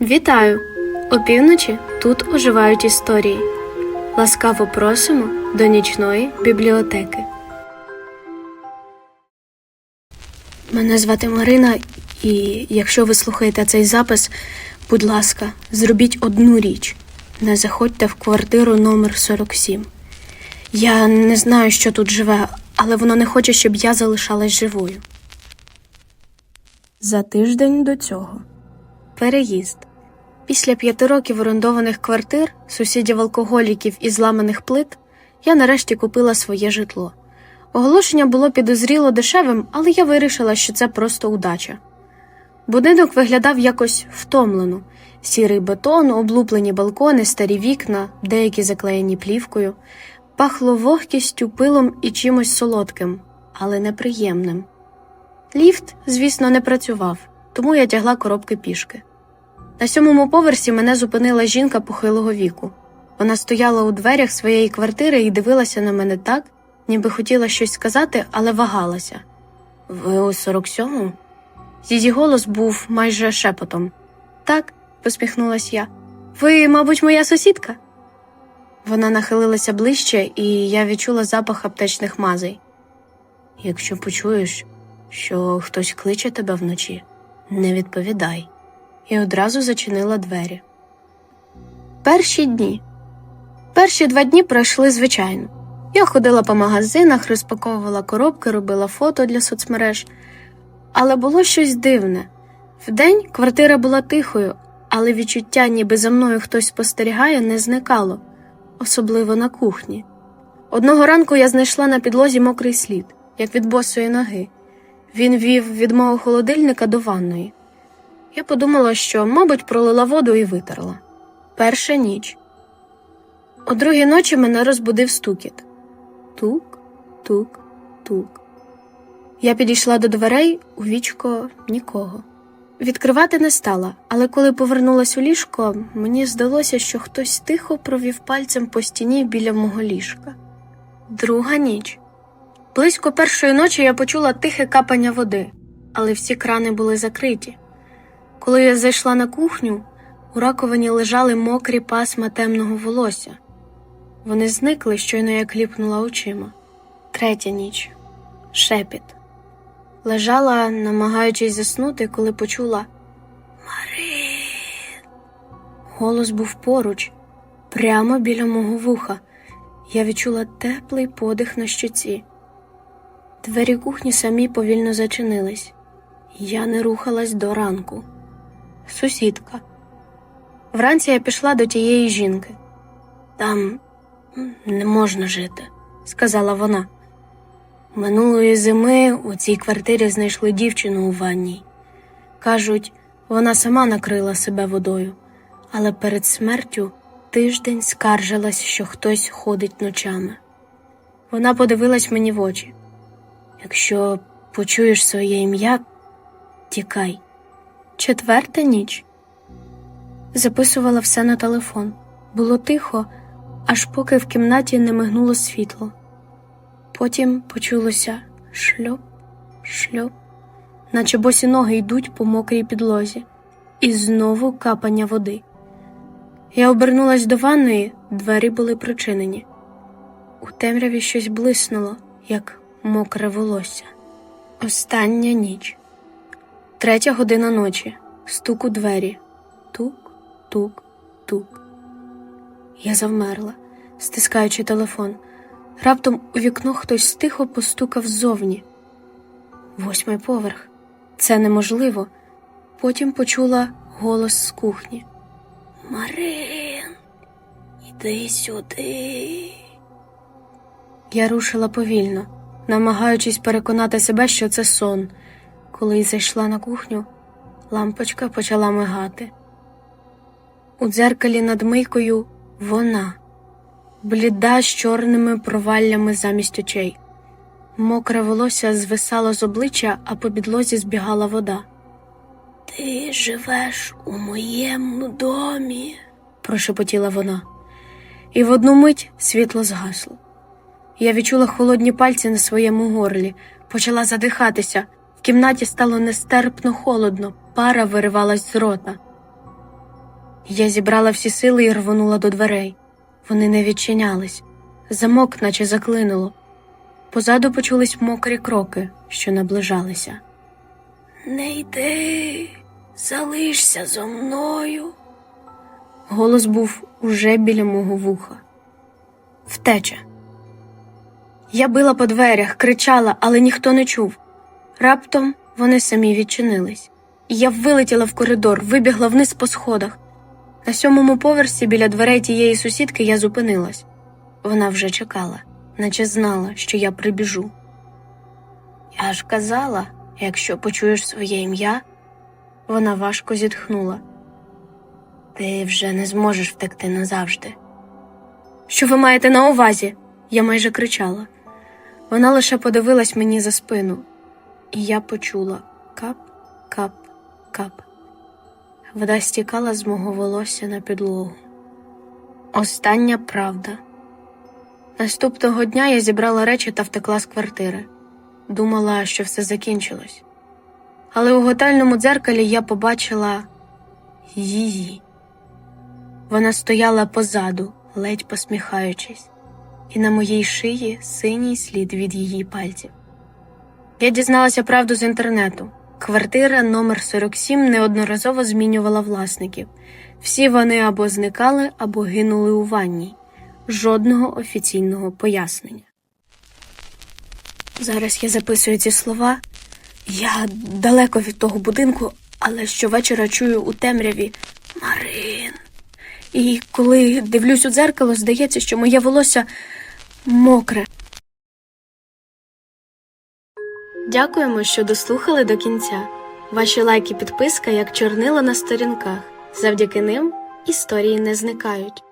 Вітаю! Опівночі тут оживають історії. Ласкаво просимо до нічної бібліотеки. Мене звати Марина, і якщо ви слухаєте цей запис, будь ласка, зробіть одну річ: не заходьте в квартиру номер 47. Я не знаю, що тут живе, але воно не хоче, щоб я залишалась живою. За тиждень до цього. Переїзд. Після п'яти років орендованих квартир, сусідів алкоголіків і зламаних плит, я нарешті купила своє житло. Оголошення було підозріло дешевим, але я вирішила, що це просто удача. Будинок виглядав якось втомлено: сірий бетон, облуплені балкони, старі вікна, деякі заклеєні плівкою, пахло вогкістю, пилом і чимось солодким, але неприємним. Ліфт, звісно, не працював, тому я тягла коробки пішки. На сьомому поверсі мене зупинила жінка похилого віку. Вона стояла у дверях своєї квартири і дивилася на мене так, ніби хотіла щось сказати, але вагалася. Ви у 47-му? Її голос був майже шепотом. Так, посміхнулась я. Ви, мабуть, моя сусідка? Вона нахилилася ближче, і я відчула запах аптечних мазей. Якщо почуєш, що хтось кличе тебе вночі, не відповідай і одразу зачинила двері. Перші дні. Перші два дні пройшли звичайно. Я ходила по магазинах, розпаковувала коробки, робила фото для соцмереж. Але було щось дивне. Вдень квартира була тихою, але відчуття, ніби за мною хтось спостерігає, не зникало, особливо на кухні. Одного ранку я знайшла на підлозі мокрий слід, як від босої ноги. Він вів від мого холодильника до ванної. Я подумала, що, мабуть, пролила воду і витерла. Перша ніч. О другій ночі мене розбудив стукіт. Тук, тук, тук. Я підійшла до дверей, у вічко нікого. Відкривати не стала, але коли повернулась у ліжко, мені здалося, що хтось тихо провів пальцем по стіні біля мого ліжка. Друга ніч. Близько першої ночі я почула тихе капання води, але всі крани були закриті. Коли я зайшла на кухню, у раковині лежали мокрі пасма темного волосся. Вони зникли, щойно я кліпнула очима. Третя ніч. Шепіт. Лежала, намагаючись заснути, коли почула Марин. Голос був поруч, прямо біля мого вуха. Я відчула теплий подих на щоці. Двері кухні самі повільно зачинились. Я не рухалась до ранку. Сусідка. Вранці я пішла до тієї жінки. Там не можна жити, сказала вона. Минулої зими у цій квартирі знайшли дівчину у ванній. Кажуть, вона сама накрила себе водою, але перед смертю тиждень скаржилась, що хтось ходить ночами. Вона подивилась мені в очі. Якщо почуєш своє ім'я, тікай. Четверта ніч. Записувала все на телефон. Було тихо, аж поки в кімнаті не мигнуло світло. Потім почулося шльоп, шльоп, наче босі ноги йдуть по мокрій підлозі, і знову капання води. Я обернулась до ванної, двері були причинені. У темряві щось блиснуло, як мокре волосся. Остання ніч. Третя година ночі. Стук у двері. Тук, тук, тук. Я завмерла, стискаючи телефон. Раптом у вікно хтось тихо постукав ззовні. Восьмий поверх. Це неможливо. Потім почула голос з кухні. Марин, іди сюди. Я рушила повільно, намагаючись переконати себе, що це сон. Коли зайшла на кухню, лампочка почала мигати. У дзеркалі над мийкою вона, бліда з чорними проваллями замість очей. Мокре волосся звисало з обличчя, а по підлозі збігала вода. Ти живеш у моєму домі, прошепотіла вона, і в одну мить світло згасло. Я відчула холодні пальці на своєму горлі, почала задихатися. Кімнаті стало нестерпно холодно, пара виривалась з рота. Я зібрала всі сили і рвонула до дверей. Вони не відчинялись. Замок, наче заклинуло. Позаду почулись мокрі кроки, що наближалися. Не йди, залишся зо мною. Голос був уже біля мого вуха. Втеча. Я била по дверях, кричала, але ніхто не чув. Раптом вони самі відчинились. І я вилетіла в коридор, вибігла вниз по сходах. На сьомому поверсі біля дверей тієї сусідки я зупинилась. Вона вже чекала, наче знала, що я прибіжу. Я ж казала, якщо почуєш своє ім'я, вона важко зітхнула. Ти вже не зможеш втекти назавжди. Що ви маєте на увазі? Я майже кричала. Вона лише подивилась мені за спину, і я почула кап, кап, кап. Вода стікала з мого волосся на підлогу. Остання правда. Наступного дня я зібрала речі та втекла з квартири. Думала, що все закінчилось. Але у готельному дзеркалі я побачила її. Вона стояла позаду, ледь посміхаючись, і на моїй шиї синій слід від її пальців. Я дізналася правду з інтернету. Квартира номер 47 неодноразово змінювала власників. Всі вони або зникали, або гинули у ванні. Жодного офіційного пояснення. Зараз я записую ці слова. Я далеко від того будинку, але щовечора чую у темряві Марин. І коли дивлюсь у дзеркало, здається, що моє волосся мокре. Дякуємо, що дослухали до кінця. Ваші лайки, підписка як чорнила на сторінках. Завдяки ним історії не зникають.